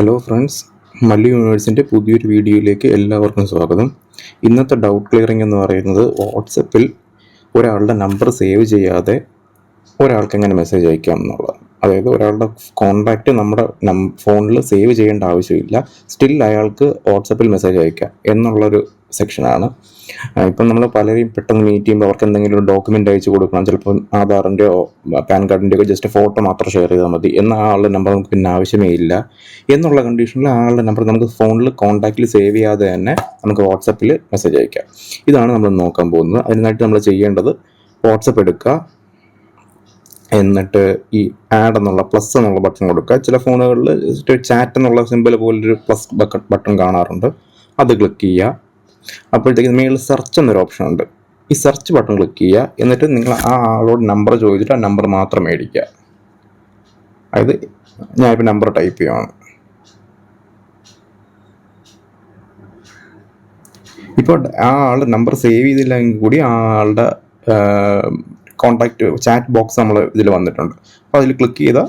Hello friends Mallu യൂണിവേഴ്സിന്റെ പുതിയൊരു വീഡിയോയിലേക്ക് എല്ലാവർക്കും സ്വാഗതം. ഇന്നത്തെ ഡൗട്ട് ക്ലിയറിംഗ് എന്ന് പറയുന്നത് വാട്സപ്പിൽ ഒരാളുടെ നമ്പർ സേവ് ചെയ്യാതെ ഒരാൾക്ക് എങ്ങനെ മെസ്സേജ് അയക്കാം എന്നുള്ളത് അതായത് ഒരാളുടെ കോൺടാക്റ്റ് നമ്മുടെ ഫോണിൽ സേവ് ചെയ്യേണ്ട ആവശ്യമില്ല. സ്റ്റിൽ അയാൾക്ക് വാട്സപ്പിൽ മെസ്സേജ് അയക്കാം എന്നുള്ളൊരു സെക്ഷനാണ് ഇപ്പം നമ്മൾ പലരെയും പെട്ടെന്ന് മീറ്റ് ചെയ്യുമ്പോൾ അവർക്ക് എന്തെങ്കിലും ഡോക്യുമെന്റ് അയച്ചു കൊടുക്കണം. ചിലപ്പോൾ ആധാറിന്റെയോ പാൻ കാർഡിന്റെയോ ജസ്റ്റ് ഫോട്ടോ മാത്രം ഷെയർ ചെയ്താൽ മതി. എന്ന ആളുടെ നമ്പർ നമുക്ക് പിന്നെ ആവശ്യമേ ഇല്ല. എന്നുള്ള കണ്ടീഷനിൽ ആളുടെ നമ്പർ നമുക്ക് ഫോണിൽ കോൺടാക്റ്റിൽ സേവ് ചെയ്യാതെ തന്നെ നമുക്ക് വാട്സപ്പിൽ മെസ്സേജ് അയക്കാം. ഇതാണ് നമ്മൾ നോക്കാൻ പോകുന്നത്. അതിനായിട്ട് നമ്മൾ ചെയ്യേണ്ടത് വാട്സപ്പ് എടുക്കുക. എന്നിട്ട് ഈ ആഡ് എന്നുള്ള പ്ലസ് എന്നുള്ള ബട്ടൺ കൊടുക്കുക. ചില ഫോണുകളിൽ ചാറ്റ് എന്നുള്ള സിമ്പിൾ പോലൊരു പ്ലസ് ബട്ടൺ കാണാറുണ്ട്. അത് ക്ലിക്ക് ചെയ്യുക. അപ്പോഴത്തേക്ക് മേളിൽ സെർച്ച് എന്നൊരു ഓപ്ഷൻ ഉണ്ട്. ഈ സെർച്ച് ബട്ടൺ ക്ലിക്ക് ചെയ്യുക. എന്നിട്ട് നിങ്ങൾ ആ ആളോട് നമ്പർ ചോദിച്ചിട്ട് ആ നമ്പർ മാത്രം മേടിക്കുക. അതായത് ഞാനിപ്പോൾ നമ്പർ ടൈപ്പ് ചെയ്യുവാണ്. ഇപ്പോൾ ആ ആളുടെ നമ്പർ സേവ് ചെയ്തില്ലെങ്കിൽ കൂടി ആ ആളുടെ കോണ്ടാക്ട് ചാറ്റ് ബോക്സ് നമ്മൾ ഇതിൽ വന്നിട്ടുണ്ട്. അപ്പോൾ അതിൽ ക്ലിക്ക് ചെയ്താൽ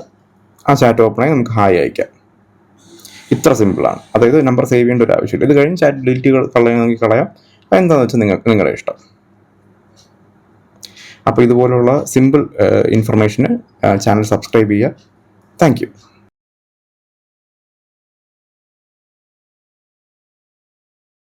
ആ ചാറ്റ് ഓപ്പൺ ആയി നമുക്ക് ഹായ് അയക്കാം. ഇത്ര സിമ്പിളാണ് അതായത് നമ്പർ സേവ് ചെയ്യേണ്ട ഒരു ആവശ്യമില്ല. ഇത് കഴിഞ്ഞ് ചാറ്റ് ഡിലീറ്റ് കളയണമെങ്കിൽ കളയാം. അപ്പോൾ എന്താണെന്ന് വെച്ചാൽ നിങ്ങൾക്ക് നിങ്ങളുടെ ഇഷ്ടം. അപ്പോൾ ഇതുപോലുള്ള സിമ്പിൾ ഇൻഫർമേഷന് ചാനൽ സബ്സ്ക്രൈബ് ചെയ്യുക. താങ്ക്